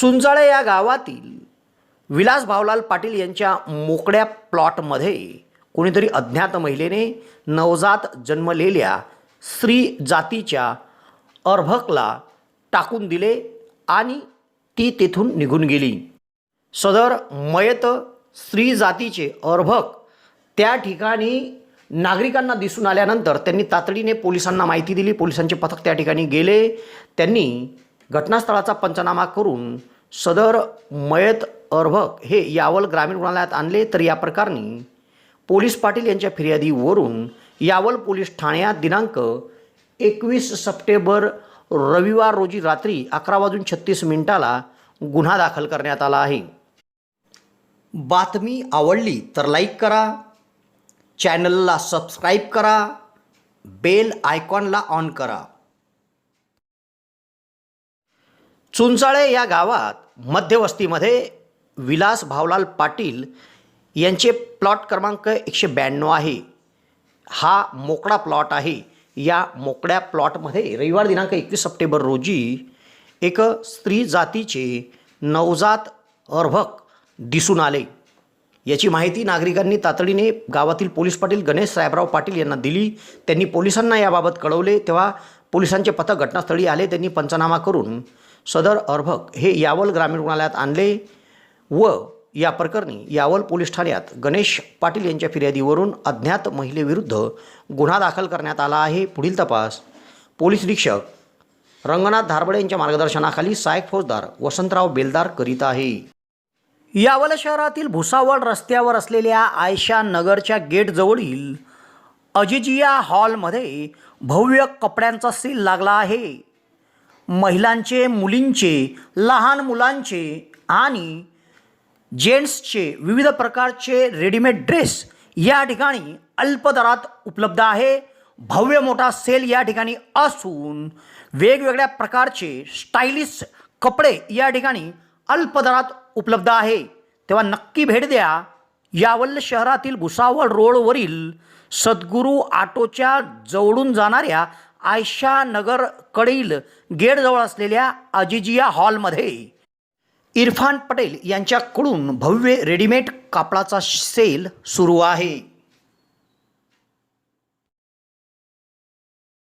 चुंचाळे या गावातील विलास भावलाल पाटील यांच्या मोकळ्या प्लॉटमध्ये कोणीतरी अज्ञात महिलेने नवजात जन्मलेल्या स्त्री जातीच्या अर्भकला टाकून दिले आणि ती तेथून निघून गेली. सदर मयत स्त्री जातीचे अर्भक त्या ठिकाणी नागरिकांना दिसून आल्यानंतर त्यांनी तातडीने पोलिसांना माहिती दिली. पोलिसांचे पथक त्या ठिकाणी गेले. त्यांनी घटनास्थळाचा पंचनामा करून सदर मयत अर्भक हे यावल ग्रामीण रुग्णालयात आणले तर या प्रकरणी पोलीस पाटील यांच्या फिर्यादीवरून यावल पोलीस ठाण्यात दिनांक एकवीस सप्टेंबर रविवार रोजी रात्री अकरा वाजून छत्तीस मिनिटाला गुन्हा दाखल करण्यात आला आहे. बातमी आवडली तर लाईक करा चॅनलला सबस्क्राईब करा बेल आयकॉनला ऑन करा. चुंचाळे या गावात मध्यवस्तीमध्ये विलास भावलाल पाटील यांचे प्लॉट क्रमांक एकशे ब्याण्णव आहे. हा मोकळा प्लॉट आहे. या मोकळ्या प्लॉटमध्ये रविवार दिनांक एकवीस सप्टेंबर रोजी एक स्त्री जातीचे नवजात अर्भक दिसून आले. याची माहिती नागरिकांनी तातडीने गावातील पोलीस पाटील गणेश साहेबराव पाटील यांना दिली. त्यांनी पोलिसांना याबाबत कळवले. तेव्हा पोलिसांचे पथक घटनास्थळी आले. त्यांनी पंचनामा करून सदर अर्भक हे यावल ग्रामीण रुग्णालयात आणले व या प्रकरणी यावल पोलीस ठाण्यात गणेश पाटील यांच्या फिर्यादीवरून अज्ञात महिलेविरुद्ध गुन्हा दाखल करण्यात आला आहे. पुढील तपास. पोलीस निरीक्षक रंगनाथ धारबडे यांच्या मार्गदर्शनाखाली सहाय्यक फौजदार वसंतराव बेलदार करीत आहे. यावल शहरातील भुसावळ रस्त्यावर असलेल्या आयशा नगरच्या गेटजवळील अजिजिया हॉलमध्ये भव्य कपड्यांचा सील लागला आहे. महिलांचे मुलींचे लहान मुलांचे आणि जेंट्सचे विविध प्रकारचे रेडीमेड ड्रेस या ठिकाणी अल्प दरात उपलब्ध आहे. भव्य मोठा सेल या ठिकाणी असून वेगवेगळ्या प्रकारचे स्टायलिश कपडे या ठिकाणी अल्प दरात उपलब्ध आहे. तेव्हा नक्की भेट द्या यावल शहरातील भुसावळ रोडवरील सद्गुरू आटोच्या जवळून जाणाऱ्या आयशा नगरकडील गेटजवळ असलेल्या अजिजिया हॉलमध्ये इरफान पटेल यांच्याकडून भव्य रेडीमेड कापडाचा सेल सुरू आहे.